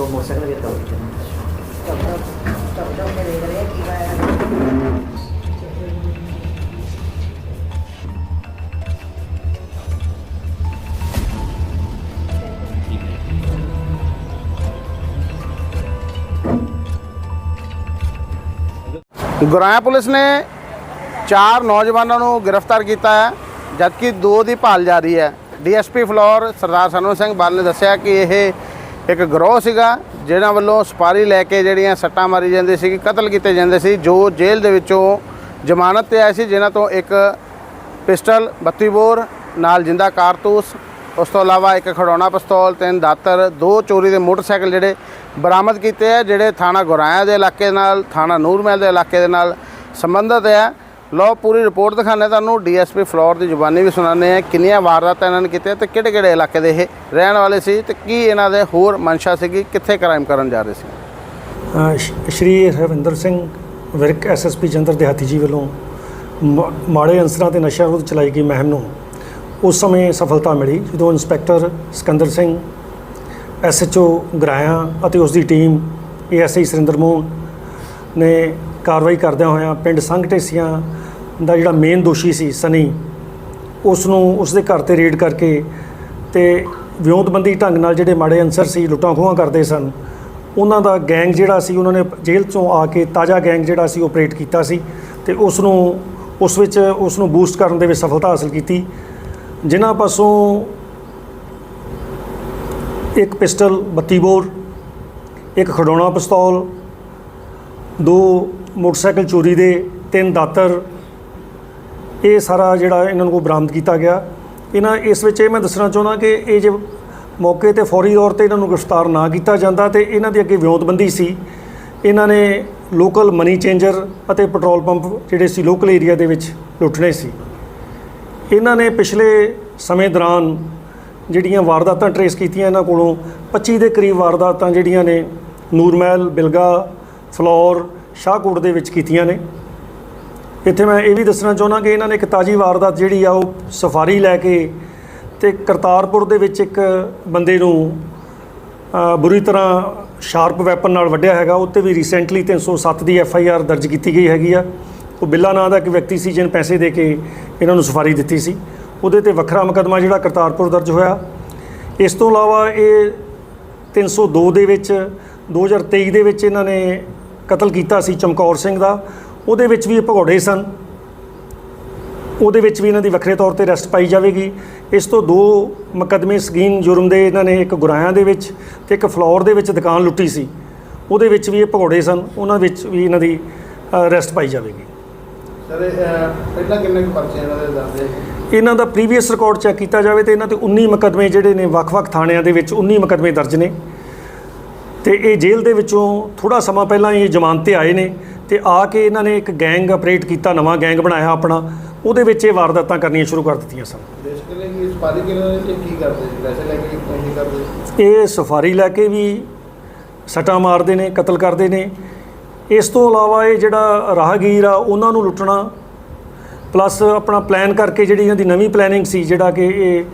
ਦੋ ਮੋਟਰਸਾਈਕਲ ਵੀ ਰਕਾਉ ਗੁਰਾਇਆ ਪੁਲਿਸ ਨੇ ਚਾਰ ਨੌਜਵਾਨਾਂ ਨੂੰ ਗ੍ਰਿਫਤਾਰ ਕੀਤਾ ਹੈ, ਜਦਕਿ ਦੋ ਦੀ ਭਾਲ ਜਾਰੀ ਹੈ। ਡੀਐਸਪੀ ਫਲੋਰ ਸਰਦਾਰ ਸਨੂ ਸਿੰਘ ਬਾਲ ਨੇ ਦੱਸਿਆ ਕਿ ਇਹ ਇੱਕ ਗਰੋਹ ਸੀਗਾ, ਜਿਹਨਾਂ ਵੱਲੋਂ ਸਪਾਰੀ ਲੈ ਕੇ ਜਿਹੜੀਆਂ ਸੱਟਾਂ ਮਾਰੀ ਜਾਂਦੀ ਸੀ ਕਤਲ ਕੀਤੇ ਜਾਂਦੇ ਸੀ, ਜੋ ਜੇਲ੍ਹ ਦੇ ਵਿੱਚੋਂ ਜ਼ਮਾਨਤ ਤੇ ਆਏ ਸੀ, ਜਿਨ੍ਹਾਂ ਤੋਂ ਇੱਕ ਪਿਸਟਲ 32 ਬੋਰ, ਨਾਲ ਜਿੰਦਾ ਕਾਰਤੂਸ, ਉਸ ਤੋਂ ਇਲਾਵਾ ਇੱਕ ਖੜੌਣਾ ਪਿਸਤੌਲ, ਤਿੰਨ ਦਾਤਰ, ਦੋ ਚੋਰੀ ਦੇ ਮੋਟਰਸਾਈਕਲ ਜਿਹੜੇ ਬਰਾਮਦ ਕੀਤੇ ਆ, ਜਿਹੜੇ ਥਾਣਾ ਗੁਰਾਇਆ ਦੇ ਇਲਾਕੇ ਨਾਲ, ਥਾਣਾ ਨੂਰਮਹਿਲ ਦੇ ਇਲਾਕੇ ਦੇ ਨਾਲ ਸੰਬੰਧਿਤ ਹੈ ਲਓ, ਪੂਰੀ ਰਿਪੋਰਟ ਦਿਖਾਣੇ ਤੁਹਾਨੂੰ। ਡੀਐਸਪੀ ਫਲੋਰ ਦੀ ਜ਼ੁਬਾਨੀ ਵੀ ਸੁਣਾਉਂਦੇ ਆ ਕਿੰਨੀਆਂ ਵਾਰਦਾਤਾਂ ਇਹਨਾਂ ਨੇ ਕੀਤੀਆਂ ਤੇ ਕਿਹੜੇ ਕਿਹੜੇ ਇਲਾਕੇ ਦੇ ਇਹ ਰਹਿਣ ਵਾਲੇ ਸੀ ਤੇ ਕੀ ਇਹਨਾਂ ਦੇ ਹੋਰ ਮਨਸ਼ਾ ਸੀਗੀ? ਕਿੱਥੇ ਕ੍ਰਾਈਮ ਕਰਨ ਜਾ ਰਹੇ ਸੀ? ਸ਼੍ਰੀ ਹਰਵਿੰਦਰ ਸਿੰਘ ਵਿਰਕ ਐਸਐਸਪੀ ਜੰਦਰ ਦਿਹਾਤੀ ਜੀ ਵੱਲੋਂ ਮ- ਮਾੜੇ ਅੰਸਰਾਂ ਤੇ ਨਸ਼ਾ ਵਿਰੁੱਧ ਚਲਾਈ ਗਈ ਮਹਿਮ ਨੂੰ ਉਸ ਸਮੇਂ ਸਫਲਤਾ ਮਿਲੀ, ਜਦੋਂ ਇੰਸਪੈਕਟਰ ਸਿਕੰਦਰ ਸਿੰਘ ਐਸਐਚਓ ਗਰਾਇਆ ਅਤੇ ਉਸ ਦੀ ਟੀਮ ਏਐਸਆਈ ਸੁਰਿੰਦਰ ਮੋਹਨ ਨੇ ਕਾਰਵਾਈ ਕਰਦਿਆਂ ਹੋਇਆਂ ਪਿੰਡ ਸੰਘ ਢੇਸੀਆਂ ਦਾ ਜਿਹੜਾ ਮੇਨ ਦੋਸ਼ੀ ਸੀ ਸਨੀ ਉਸ ਨੂੰ ਉਸ ਦੇ ਘਰ ਤੇ ਰੇਡ ਕਰਕੇ ਤੇ ਵਿਉਂਤਬੰਦੀ ਢੰਗ ਨਾਲ ਜਿਹੜੇ ਮਾੜੇ ਅਨਸਰ ਸੀ, ਲੁੱਟਾਂ ਖੋਹਾਂ ਕਰਦੇ ਸਨ, ਉਹਨਾਂ ਦਾ ਗੈਂਗ ਜਿਹੜਾ ਸੀ, ਉਹਨਾਂ ਨੇ ਜੇਲ੍ਹ ਚੋਂ ਆ ਕੇ ਤਾਜ਼ਾ ਗੈਂਗ ਜਿਹੜਾ ਸੀ ਆਪਰੇਟ ਕੀਤਾ ਸੀ ਤੇ ਉਸ ਨੂੰ ਉਸ ਵਿੱਚ ਉਸ ਨੂੰ ਬੂਸਟ ਕਰਨ ਦੇ ਵਿੱਚ ਸਫਲਤਾ ਹਾਸਲ ਕੀਤੀ। ਜਿਨ੍ਹਾਂ ਪਾਸੋਂ ਇੱਕ ਪਿਸਟਲ 32 ਬੋਰ, ਇੱਕ ਖਡੌਣਾ ਪਿਸਤੌਲ ਦੋ ਮੋਟਰਸਾਈਕਲ ਚੋਰੀ ਦੇ, ਤਿੰਨ ਦਾਤਰ। ਇਹ ਸਾਰਾ ਜਿਹੜਾ ਇਹਨਾਂ ਨੂੰ ਬਰਾਮਦ ਕੀਤਾ ਗਿਆ। ਇਹਨਾਂ ਇਸ ਵਿੱਚ ਇਹ ਮੈਂ ਦੱਸਣਾ ਚਾਹੁੰਦਾ ਕਿ ਇਹ ਜੇ ਮੌਕੇ ਤੇ ਫੌਰੀ ਤੌਰ ਤੇ ਇਹਨਾਂ ਨੂੰ ਗ੍ਰਿਫਤਾਰ ਨਾ ਕੀਤਾ ਜਾਂਦਾ ਤੇ ਇਹਨਾਂ ਦੀ ਅੱਗੇ ਵਿਉਂਤਬੰਦੀ ਸੀ। ਇਹਨਾਂ ਨੇ ਲੋਕਲ ਮਨੀ ਚੇਂਜਰ ਅਤੇ ਪੈਟਰੋਲ ਪੰਪ ਜਿਹੜੇ ਸੀ ਲੋਕਲ ਏਰੀਆ ਦੇ ਵਿੱਚ ਲੁੱਟਣੇ ਸੀ। ਇਹਨਾਂ ਨੇ ਪਿਛਲੇ ਸਮੇਂ ਦੌਰਾਨ ਜਿਹੜੀਆਂ ਵਾਰਦਾਤਾਂ ਟਰੇਸ ਕੀਤੀਆਂ ਇਹਨਾਂ ਕੋਲੋਂ 25 ਦੇ ਕਰੀਬ ਵਾਰਦਾਤਾਂ ਜਿਹੜੀਆਂ ਨੇ, ਨੂਰਮਹਿਲ, ਬਿਲਗਾ ਫਲੌਰ ਸ਼ਾਹਕੋਟ ਦੇ ਵਿੱਚ ਕੀਤੀਆਂ ਨੇ। ਇੱਥੇ ਮੈਂ ਇਹ ਵੀ ਦੱਸਣਾ ਚਾਹੁੰਦਾ ਕਿ ਇਹਨਾਂ ਨੇ ਇੱਕ ਤਾਜੀ ਵਾਰਦਾਤ ਜਿਹੜੀ ਆ ਉਹ ਸਫਾਰੀ ਲੈ ਕੇ ਤੇ ਕਰਤਾਰਪੁਰ ਦੇ ਵਿੱਚ ਇੱਕ ਬੰਦੇ ਨੂੰ ਬੁਰੀ ਤਰ੍ਹਾਂ ਸ਼ਾਰਪ ਵੈਪਨ ਨਾਲ ਵੱਢਿਆ ਹੈਗਾ। ਉੱਤੇ ਵੀ ਰੀਸੈਂਟਲੀ 307 ਦੀ ਐਫ ਆਈ ਆਰ ਦਰਜ ਕੀਤੀ ਗਈ ਹੈਗੀ ਆ। ਉਹ ਬਿੱਲਾ ਨਾਂ ਦਾ ਇੱਕ ਵਿਅਕਤੀ ਸੀ ਜਿਹਨੇ ਪੈਸੇ ਦੇ ਕੇ ਇਹਨਾਂ ਨੂੰ ਸਫਾਰੀ ਦਿੱਤੀ ਸੀ। ਉਹਦੇ ਤੇ ਵੱਖਰਾ ਮੁਕੱਦਮਾ ਜਿਹੜਾ ਕਰਤਾਰਪੁਰ ਦਰਜ ਹੋਇਆ। ਇਸ ਤੋਂ ਇਲਾਵਾ ਇਹ 302 ਦੇ ਵਿੱਚ 2023 ਦੇ ਵਿੱਚ ਇਹਨਾਂ ਨੇ ਕਤਲ ਕੀਤਾ ਸੀ ਚਮਕੌਰ ਸਿੰਘ ਦਾ ਉਹਦੇ ਵਿੱਚ ਵੀ ਇਹ ਭਗੌੜੇ ਸਨ। ਉਹਦੇ ਵਿੱਚ ਵੀ ਇਹਨਾਂ ਦੀ ਵੱਖਰੇ ਤੌਰ ਤੇ ਅਰੈਸਟ ਪਾਈ ਜਾਵੇਗੀ। ਇਸ ਤੋਂ ਦੋ ਮੁਕੱਦਮੇ ਸਕੀਨ ਜੁਰਮ ਦੇ ਇਹਨਾਂ ਨੇ ਇੱਕ ਗੁਰਾਇਆਂ ਦੇ ਵਿੱਚ ਤੇ ਇੱਕ ਫਲੋਰ ਦੇ ਵਿੱਚ ਦੁਕਾਨ ਲੁੱਟੀ ਸੀ। ਉਹਦੇ ਵਿੱਚ ਵੀ ਇਹ ਭਗੌੜੇ ਸਨ ਉਹਨਾਂ ਵਿੱਚ ਵੀ ਇਹਨਾਂ ਦੀ ਅਰੈਸਟ ਪਾਈ ਜਾਵੇਗੀ। ਸਰ ਪਹਿਲਾਂ ਕਿੰਨੇ ਕੁ ਪਰਚੇ ਇਹਨਾਂ ਦੇ ਦਰਜ ਹੈ? ਇਹਨਾਂ ਦਾ ਪ੍ਰੀਵੀਅਸ ਰਿਕਾਰਡ ਚੈੱਕ ਕੀਤਾ ਜਾਵੇ ਤੇ ਇਹਨਾਂ ਤੇ 19 ਮੁਕੱਦਮੇ ਜਿਹੜੇ ਨੇ ਵੱਖ-ਵੱਖ ਥਾਣਿਆਂ ਦੇ ਵਿੱਚ 19 ਮੁਕੱਦਮੇ ਦਰਜ ਨੇ। ਤੇ ਇਹ ਜੇਲ੍ਹ ਦੇ ਵਿੱਚੋਂ ਥੋੜਾ ਸਮਾਂ ਪਹਿਲਾਂ ਹੀ ਇਹ ਜ਼ਮਾਨਤ ਤੇ ਆਏ ਨੇ ਤੇ ਆ ਕੇ ਇਹਨਾਂ ਨੇ ਇੱਕ ਗੈਂਗ ਆਪਰੇਟ ਕੀਤਾ ਨਵਾਂ ਗੈਂਗ ਬਣਾਇਆ ਆਪਣਾ। ਉਹਦੇ ਵਿੱਚ ਇਹ ਵਾਰਦਾਤਾਂ ਕਰਨੀਆਂ ਸ਼ੁਰੂ ਕਰ ਦਿੱਤੀਆਂ ਸਨ। ਬੇਸਿਕਲੀ ਕੀ ਸਪਾਰੀ ਕਿਹਨਾਂ ਨੇ ਕੀ ਕਰਦੇ ਸੀ ਪੈਸੇ ਲੈ ਕੇ ਕੀ ਕਰਦੇ? ਇਹ ਸਫਾਰੀ ਲੈ ਕੇ ਵੀ ਸੱਟਾਂ ਮਾਰਦੇ ਨੇ ਕਤਲ ਕਰਦੇ ਨੇ। ਇਸ ਤੋਂ ਇਲਾਵਾ ਇਹ ਜਿਹੜਾ ਰਾਹਗੀਰ ਆ ਉਹਨਾਂ ਨੂੰ ਲੁੱਟਣਾ ਪਲੱਸ ਆਪਣਾ ਪਲਾਨ ਕਰਕੇ ਜਿਹੜੀ ਇਹਨਾਂ ਦੀ ਨਵੀਂ ਪਲੈਨਿੰਗ ਸੀ ਜਿਹੜਾ ਕਿ ਇਹ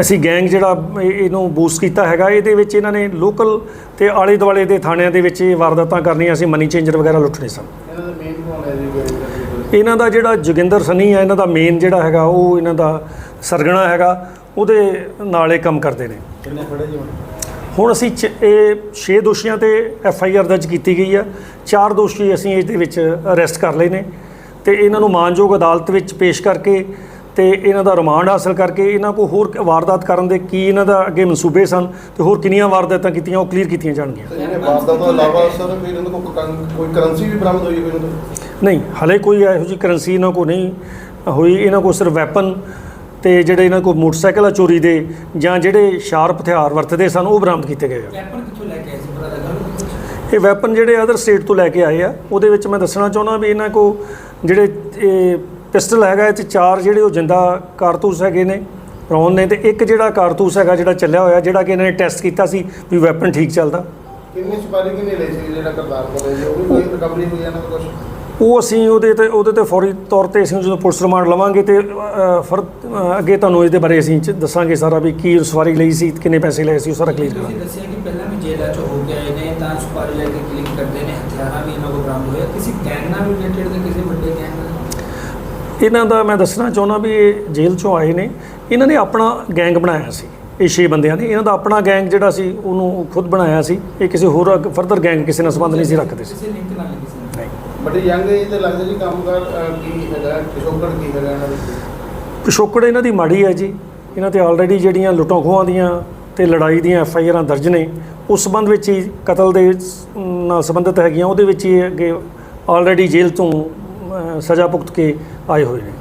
ਅਸੀਂ ਗੈਂਗ ਜਿਹੜਾ ਇਹ- ਇਹਨੂੰ ਬੂਸਟ ਕੀਤਾ ਹੈਗਾ ਇਹਦੇ ਵਿੱਚ ਇਹਨਾਂ ਨੇ ਲੋਕਲ ਤੇ ਆਲੇ ਦੁਆਲੇ ਦੇ ਥਾਣਿਆਂ ਦੇ ਵਿੱਚ ਇਹ ਵਾਰਦਾਤਾਂ ਕਰਨੀਆਂ ਸੀ ਮਨੀ ਚੇਂਜਰ ਵਗੈਰਾ ਲੁੱਟਣੇ ਸਨ। ਇਹਨਾਂ ਦਾ ਜਿਹੜਾ ਜੋਗਿੰਦਰ ਸਨੀ ਹੈ ਇਹਨਾਂ ਦਾ ਮੇਨ ਜਿਹੜਾ ਹੈਗਾ ਉਹ ਇਹਨਾਂ ਦਾ ਸਰਗਣਾ ਹੈਗਾ ਉਹਦੇ ਨਾਲ ਇਹ ਕੰਮ ਕਰਦੇ ਨੇ। ਕਿੰਨੇ ਫੜੇ ਜੀ ਹੁਣ? ਅਸੀਂ ਇਹ 6 ਦੋਸ਼ੀਆਂ ਤੇ ਐਫ ਆਈ ਆਰ ਦਰਜ ਕੀਤੀ ਗਈ ਆ। ਚਾਰ ਦੋਸ਼ੀ ਅਸੀਂ ਇਸ ਦੇ ਵਿੱਚ ਅਰੈਸਟ ਕਰ ਲਏ ਨੇ। ਤੇ ਇਹਨਾਂ ਨੂੰ ਮਾਨਯੋਗ ਅਦਾਲਤ ਵਿੱਚ ਪੇਸ਼ ਕਰਕੇ ਤੇ ਇਹਨਾਂ ਦਾ ਰਿਮਾਂਡ ਹਾਸਲ ਕਰਕੇ ਇਹਨਾਂ ਕੋ ਹੋਰ ਵਾਰਦਾਤ ਕਰਨ ਦੇ ਕੀ ਇਹਨਾਂ ਦਾ ਅੱਗੇ ਮਨਸੂਬੇ ਸਨ ਤੇ ਹੋਰ ਕਿੰਨੀਆਂ ਵਾਰਦਾਤਾਂ ਕੀਤੀਆਂ ਉਹ ਕਲੀਅਰ ਕੀਤੀਆਂ ਜਾਣਗੀਆਂ? ਤੇ ਜਿਹੜੇ ਵਾਰਦਾਤ ਤੋਂ ਇਲਾਵਾ ਸਰ ਫਿਰ ਇਹਨਾਂ ਕੋਲ ਕੋਈ- ਕਰੰਸੀ ਵੀ ਬਰਾਮਦ ਹੋਈ ਹੋਈ ਇਹਨਾਂ ਤੋਂ ਨਹੀਂ ਹਲੇ ਕੋਈ ਇਹੋ ਜਿਹੀ ਕਰੰਸੀ ਇਹਨਾਂ ਕੋ ਨਹੀਂ ਹੋਈ। ਇਹਨਾਂ ਕੋ ਸਿਰਫ ਵੈਪਨ ਤੇ ਜਿਹੜੇ ਇਹਨਾਂ ਕੋ ਮੋਟਰਸਾਈਕਲ ਆ ਚੋਰੀ ਦੇ ਜਾਂ ਜਿਹੜੇ ਸ਼ਾਰਪ ਹਥਿਆਰ ਵਰਤਦੇ ਸਨ ਉਹ ਬਰਾਮਦ ਕੀਤੇ ਗਏ ਆ। ਵੈਪਨ ਕਿੱਥੋਂ ਲੈ ਕੇ ਆਏ ਸੀ ਪਤਾ ਲੱਗਾ ਇਹ ਵੈਪਨ ਜਿਹੜੇ ਅਦਰ ਸਟੇਟ ਤੋਂ ਲੈ ਕੇ ਆਏ ਆ ਉਹਦੇ ਵਿੱਚ ਮੈਂ ਦੱਸਣਾ ਚਾਹੁੰਦਾ ਵੀ ਇਹਨਾਂ ਕੋ ਜਿਹੜੇ ਇਹ ਪਿਸਟਲ ਹੈਗਾ ਇਹ 'ਚ ਚਾਰ ਜਿਹੜੇ ਉਹ ਜਿੰਦਾ ਕਾਰਤੂਸ ਹੈਗੇ ਨੇ ਰੌਨ ਨੇ ਤੇ ਇੱਕ ਜਿਹੜਾ ਕਾਰਤੂਸ ਹੈਗਾ ਜਿਹੜਾ ਚੱਲਿਆ ਹੋਇਆ ਜਿਹੜਾ ਕਿ ਇਹਨਾਂ ਨੇ ਟੈਸਟ ਕੀਤਾ ਸੀ ਵੀ ਵੈਪਨ ਠੀਕ ਚੱਲਦਾ। ਕਿੰਨੀ ਸਪਾਰੀ ਕਿੰਨੀ ਲਈ ਸੀ ਜਿਹੜਾ ਕਰਤਾਰ ਕੋਲੇ ਜੀ ਉਹ ਵੀ ਕੋਈ ਰਿਕਵਰੀ ਹੋਈ ਇਹਨਾਂ ਦਾ ਕੁਝ ਉਹ ਅਸੀਂ ਉਹਦੇ ਤੇ ਉਹਦੇ ਤੇ ਫੌਰੀ ਤੌਰ ਤੇ ਅਸੀਂ ਜਦੋਂ ਪੁਲਿਸ ਰਿਮਾਂਡ ਲਵਾਂਗੇ ਤੇ ਅ, ਫਿਰ ਅੱਗੇ ਤੁਹਾਨੂੰ ਇਹਦੇ ਬਾਰੇ ਅਸੀਂ ਚ- ਦੱਸਾਂਗੇ ਸਾਰਾ ਵੀ ਕੀ ਸਵਾਰੀ ਲਈ ਸੀ ਕਿੰਨੇ ਪੈਸੇ ਲਏ ਸੀ ਉਹ ਸਾਰਾ ਕਲੀਅਰ ਤੁਸੀਂ ਕਰਾਂਗੇ ਦੱਸਿਆ ਕਿ ਪਹਿਲਾਂ ਵੀ ਜੇਲ੍ਹਾਂ ਚੋਂ ਹੋ ਕੇ ਆਏ ਨੇ ਤਾਂ ਸੁਪਾਰੀ ਲੈ ਕੇ ਕਲਿੱਕ ਕਰਦੇ ਨੇ ਹਥਿਆਰਾਂ ਵੀ ਇਹਨਾਂ ਕੋਲ ਬਰਾਮਦ ਹੋਇਆ ਕਿਸੇ ਗੈਂਗ ਨਾਲ ਰਿਲੇਟਡ ਤੇ ਕਿਸੇ ਵੱਡੇ ਇਹਨਾਂ ਦਾ ਮੈਂ ਦੱਸਣਾ ਚਾਹੁੰਦਾ ਵੀ ਇਹ ਜੇਲ੍ਹ ਚੋਂ ਆਏ ਨੇ। ਇਹਨਾਂ ਨੇ ਆਪਣਾ ਗੈਂਗ ਬਣਾਇਆ ਸੀ। ਇਹ ਛੇ ਬੰਦਿਆਂ ਨੇ। ਇਹਨਾਂ ਦਾ ਆਪਣਾ ਗੈਂਗ ਜਿਹੜਾ ਸੀ ਉਹਨੂੰ ਖੁਦ ਬਣਾਇਆ ਸੀ। ਇਹ ਕਿਸੇ ਹੋਰ ਫਰਦਰ ਗੈਂਗ ਕਿਸੇ ਨਾਲ ਸੰਬੰਧ ਨਹੀਂ ਸੀ ਰੱਖਦੇ ਸੀ। ਕਿਸੇ ਲਿੰਕ ਨਾਲ ਨਹੀਂ ਕਿਸੇ ਨਾਲ। ਬੜੀ ਯੰਗ ਏਜ ਤੇ ਲੱਗਦਾ ਜੀ ਕੰਮਕਾਰ ਕੀ ਹੈਗਾ? ਪਿਛੋਕੜ ਕੀ ਹੈਗਾ ਇਹਨਾਂ ਦੇ ਪਿਛੋਕੜ ਇਹਨਾਂ ਦੀ ਮਾੜੀ ਹੈ ਜੀ। ਇਹਨਾਂ ਤੇ ਆਲਰੇਡੀ ਜਿਹੜੀਆਂ ਲੁੱਟਾਂ ਖੋਹਾਂ ਦੀਆਂ ਤੇ ਲੜਾਈ ਦੀਆਂ ਐਫ ਆਈ ਆਰਾਂ ਦਰਜ ਨੇ ਉਸ ਸੰਬੰਧ ਵਿੱਚ ਹੀ ਕਤਲ ਦੇ ਨਾਲ ਸੰਬੰਧਿਤ ਹੈਗੀਆਂ। ਉਹਦੇ ਵਿੱਚ ਹੀ ਇਹ ਅੱਗੇ ਆਲਰੇਡੀ ਜੇਲ੍ਹ ਤੋਂ ਸਜ਼ਾ ਭੁਗਤ ਕੇ ਆਏ ਹੋਏ ਨੇ।